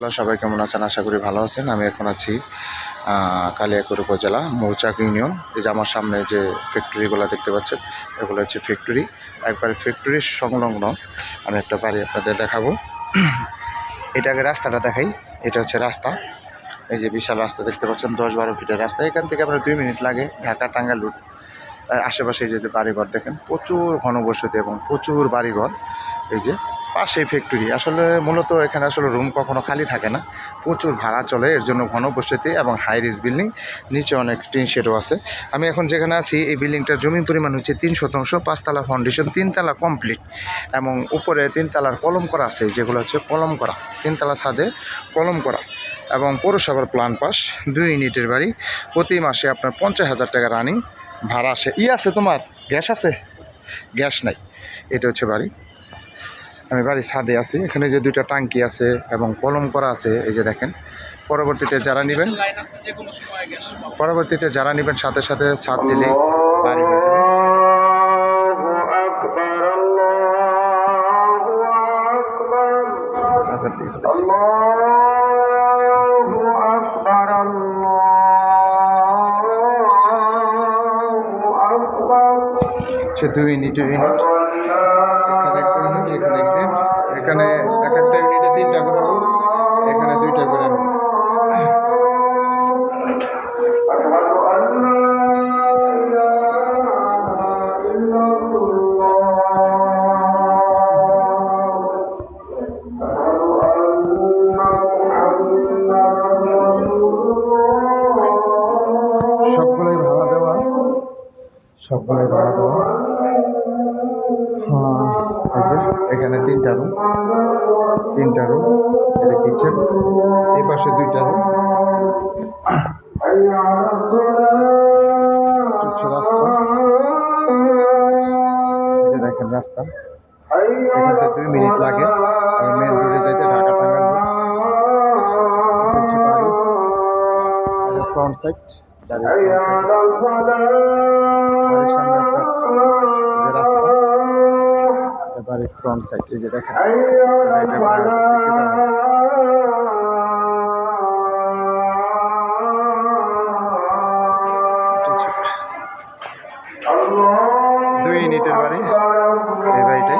Hello সবাই কেমন আছেন? আশা করি ভালো আছেন। আমি এখন আছি কালিয়াকৈর উপজেলা মৌচাক ইউনিয়ন। এই যে আমার সামনে যে ফ্যাক্টরিগুলো দেখতে পাচ্ছেন এগুলো হচ্ছে ফ্যাক্টরি একবারে ফ্যাক্টরির সংলগ্ন আমি একটা বাড়ি আপনাদের দেখাবো। এটা আগে রাস্তাটা দেখাই। এটা হচ্ছে রাস্তা। এই যে বিশাল রাস্তা দেখতে পাচ্ছেন দশ বারো ফিটের রাস্তা। এখান থেকে আপনার দুই মিনিট লাগে ঢাকা টাঙ্গাইল রুট। আহ, আশেপাশে যে বাড়িঘর দেখেন প্রচুর ঘনবসতি এবং প্রচুর বাড়িঘর। এই যে পাশে ফ্যাক্টরি আসলে মূলত এখানে আসলে রুম কখনো খালি থাকে না। প্রচুর ভাড়া চলে, এর জন্য ঘনবসতি এবং হাই রিস বিল্ডিং নিচে অনেক টিন শেডও আছে। আমি এখন যেখানে আছি, এই বিল্ডিংটার জমির পরিমাণ হচ্ছে তিন শতাংশ, পাঁচতলা ফাউন্ডেশন তিনতলা কমপ্লিট এবং উপরে তিনতলার কলম করা আছে, যেগুলো হচ্ছে কলম করা, তিনতলা ছাদে কলম করা এবং পৌরসভার প্ল্যান পাস, দুই ইউনিটের বাড়ি। প্রতি মাসে আপনার পঞ্চাশ হাজার টাকা রানিং ভাড়া আসে। ই আছে তোমার? গ্যাস আছে? গ্যাস নাই। এটা হচ্ছে বাড়ি। আমি বাড়ির ছাদে আছি। এখানে যে দুইটা টাঙ্কি আছে এবং কলম করা আছে এই যে দেখেন। পরবর্তীতে যারা নেবেন। পরবর্তীতে যারা নেবেন সাথে সাথে ছাদ দিলে বাড়ি হয়ে যাবে। আচ্ছা, হচ্ছে দুই ইউনিটের ইউনিট ইউনিট এখানে একটা এখানে এক একটা ইউনিটে তিনটা করে room, এখানে দুইটা করে room। সবগুলোই ভাড়া দেওয়া। সবগুলোই ভাড়া দেওয়া। এখানে তিনটা রুম তিনটা রুম এটা কিচেন এই পাশে দুইটা রুম রাস্তা। দেখেন রাস্তা। এখান দুই মিনিট লাগে। মেন রোডে যাইতে ঢাকা ফ্রন্ট সাইড সামনে এটা এই ফ্রন্ট সাইড এই যে দেখেন। দুই ইউনিটের বাড়ি। এই বাড়িটা